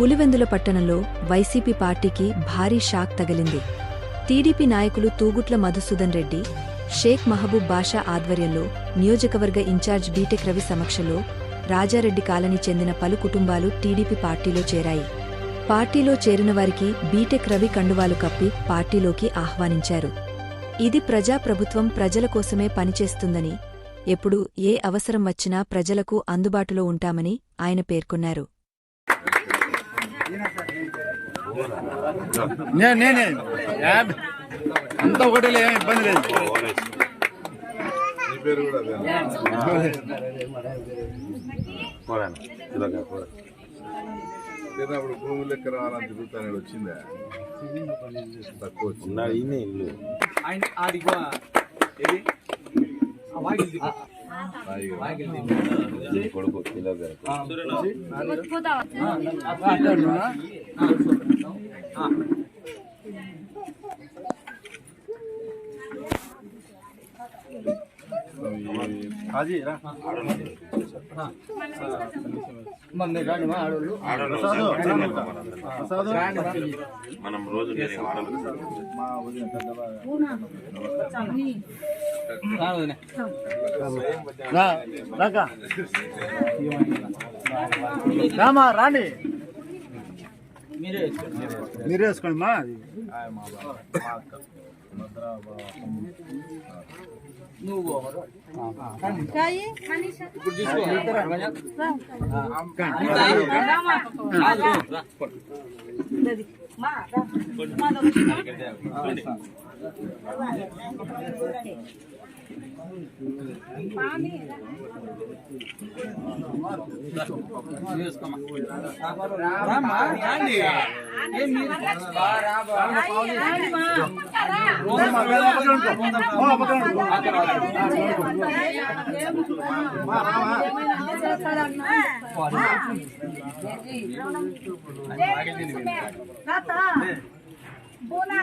పులివెందుల పట్టణంలో వైసీపీ పార్టీకి భారీ షాక్ తగిలింది. టీడీపీ నాయకులు తూగుట్ల మధుసూదన్ రెడ్డి షేక్ మహబూబ్ బాషా ఆధ్వర్యంలో నియోజకవర్గ ఇన్ఛార్జ్ బీటెక్ రవి సమక్షంలో రాజారెడ్డి కాలనీ చెందిన పలు కుటుంబాలు టీడీపీ పార్టీలో చేరాయి. పార్టీలో చేరిన వారికి బీటెక్ రవి కండువాలు కప్పి పార్టీలోకి ఆహ్వానించారు. ఇది ప్రజాప్రభుత్వం ప్రజల కోసమే పనిచేస్తుందని ఎప్పుడు ఏ అవసరం వచ్చినా ప్రజలకు అందుబాటులో ఉంటామని ఆయన పేర్కొన్నారు. నే- నేనే యాభై అంతా ఒకటే ఏం ఇబ్బంది లేదు. నీ పేరు కూడా అదే అప్పుడు భూమి లెక్క రావాలని తిరుగుతాను వచ్చిందా? తక్కువ వచ్చింది? ఆయన ఆడిగో ఏది మనం రోజు నేను వాడలు మా ఉదయం పెద్దబాగా. రా వదినా. రా, రాకా. రామా రాండి మీరే వేసుకోండి. మీరు వేసుకోండి మా అది నువ్వు పోవరు. ఇప్పుడు బోనా